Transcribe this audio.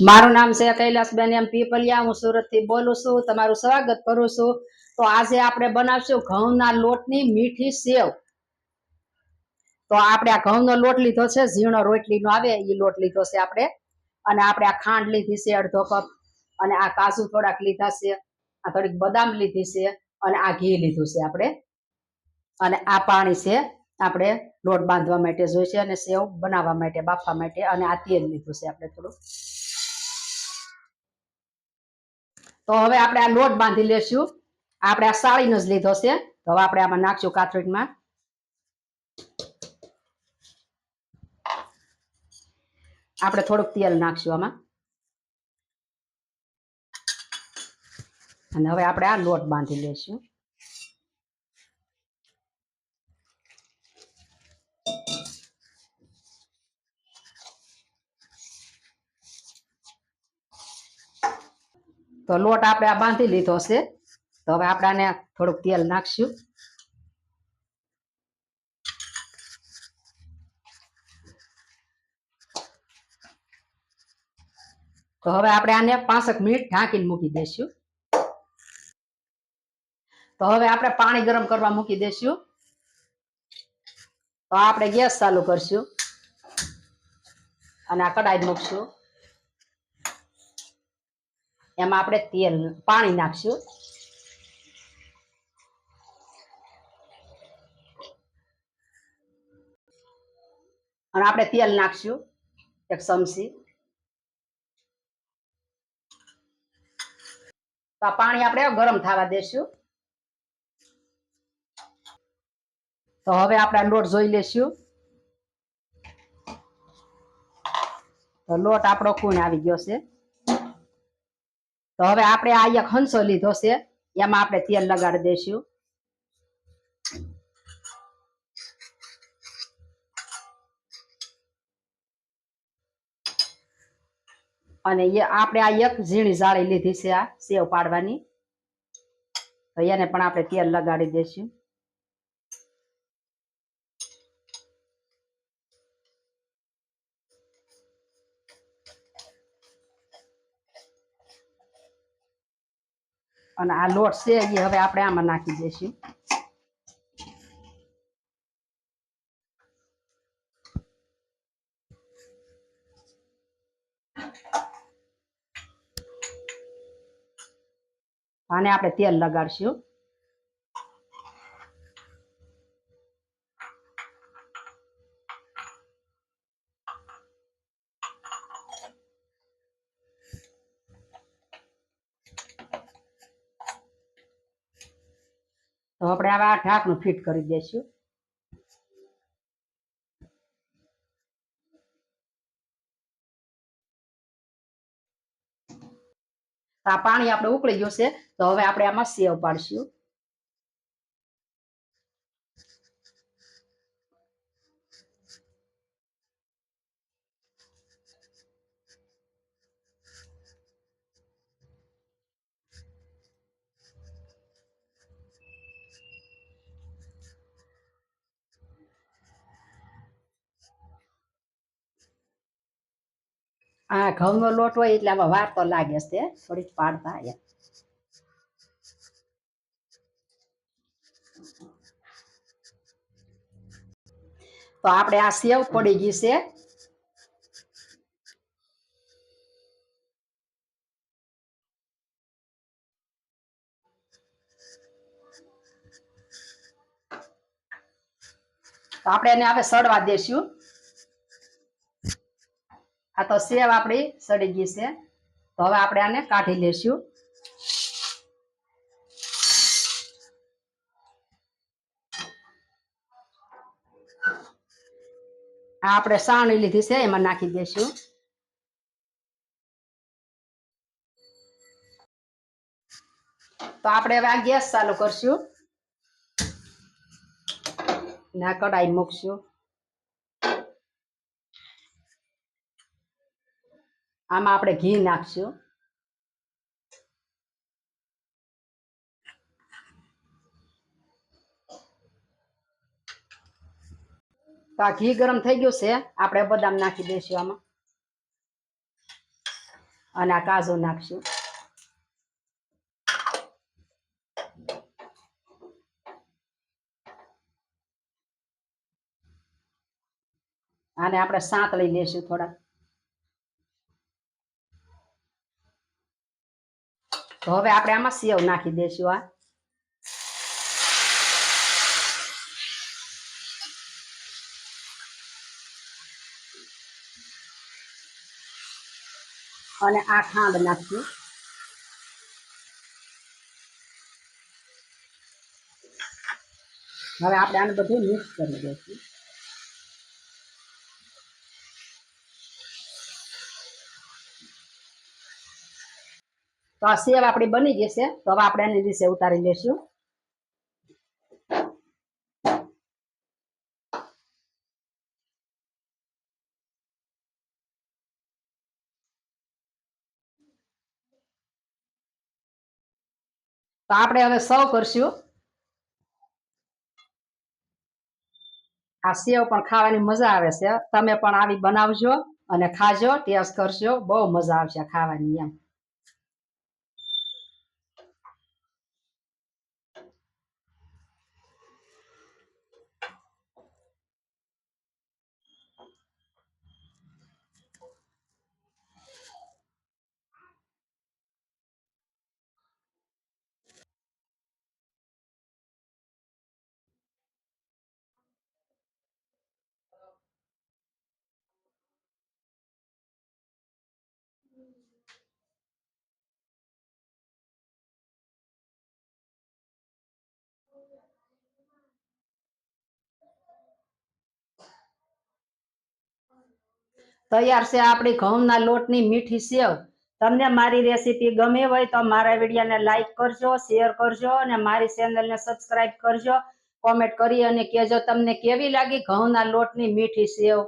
મારું નામ છે કૈલાસબેન એમ પીપલિયા. હું સુરતથી બોલું છું. તમારું સ્વાગત કરું છું. તો આજે આપણે બનાવશું ઘઉંના લોટની મીઠી સેવ. તો આપણે આ ઘઉંનો લોટ લીધો છે, ઝીણો રોટલીનો આવે એ લોટ લીધો છે આપણે. અને આપણે આ ખાંડ લીધી છે અડધો કપ. અને આ કાજુ થોડાક લીધા છે. આ થોડીક બદામ લીધી છે. અને આ ઘી લીધું છે આપણે. અને આ પાણી છે આપણે લોટ બાંધવા માટે જોઈશે અને સેવ બનાવવા માટે, બાફવા માટે. અને આ તેલ લીધું છે આપણે થોડું. તો હવે આપણે આ લોટ બાંધી લેશું. આપણે આ સાળીનો જ લીધો છે. તો હવે આપણે આમાં નાખશું કાથરીટમાં. આપણે થોડુંક તેલ નાખશું આમાં. અને હવે આપણે આ લોટ બાંધી લેશું. તો લોટ આપણે આ બાંધી લીધો છે. તો હવે આપણે આને થોડુંક તેલ નાખશું. તો હવે આપણે આને પાંસઠ મિનિટ ઢાંકીને મૂકી દઈશું. તો હવે આપણે પાણી ગરમ કરવા મૂકી દઈશું. તો આપણે ગેસ ચાલુ કરશું. અને આ કડાઈ મૂકશું. એમાં આપણે તેલ, પાણી નાખશું. અને આપણે તેલ નાખશું, એક ચમચી. તો આ પાણી આપણે ગરમ થવા દેશું. તો હવે આપણે લોટ જોઈ લેશું. તો લોટ આપણો કુણ આવી ગયો છે? તો હવે આપણે આ એક હંસો લીધો છે, એમાં આપણે તેલ લગાડી દઈશું. અને એ આપણે આ એક ઝીણી જાળી લીધી છે આ સેવ પાડવાની. તો એને પણ આપણે તેલ લગાડી દઈશું. અને આ લોટ છે એ હવે આપણે આમાં નાખી દઈશું. આને આપણે તેલ લગાડશું. તો આપણે હવે આ ઢાંકણું ફિટ કરી દઈશું. આ પાણી આપણે ઉકળી ગયું છે, તો હવે આપણે આમાં સેવ પાડશું. આ ઘઉંનો લોટ હોય એટલે આમાં વાર તો લાગે છે થોડીક પાડતા એમ. તો આપણે આ સેવ પડી ગઈ છે તો આપણે એને હવે સડવા દેશું આ તો સેવ આપણી સડી ગઈ છે. તો હવે આપણે આને કાઢી લેશું. આ આપણે સાણી લીધી છે, એમાં નાખી દેશું. તો આપણે હવે આ ગેસ ચાલુ કરશું. ને કડાઈ મૂકશું. આમાં આપણે ઘી નાખશું. તો આ ઘી ગરમ થઈ ગયું છે. આપણે બદામ નાખી દઈશું આમાં. અને આ કાજુ નાખશું. આને આપણે સાત લઈ લેશું થોડાક. તો હવે આપણે આમાં સેવ નાખી દેશું આ અને આ ખાંડ નાખશું. હવે આપણે આને બધું મિક્સ કરી દઈશું. તો આ સેવ આપણી બની જશે. તો હવે આપણે એની દિશે ઉતારી લેશું તો આપણે હવે સર્વ કરશું. આ સેવ પણ ખાવાની મજા આવે છે. તમે પણ આવી બનાવજો અને ખાજો, ટેસ્ટ કરજો. બહુ મજા આવશે ખાવાની એમ. તૈયાર છે આપણી ઘઉંના લોટની મીઠી સેવ. તમને મારી રેસીપી ગમે હોય તો મારા વિડીયોને લાઈક કરજો, શેર કરજો અને મારી ચેનલને સબસ્ક્રાઇબ કરજો. કોમેન્ટ કરી અને કહેજો તમને કેવી લાગી ઘઉંના લોટની મીઠી સેવ.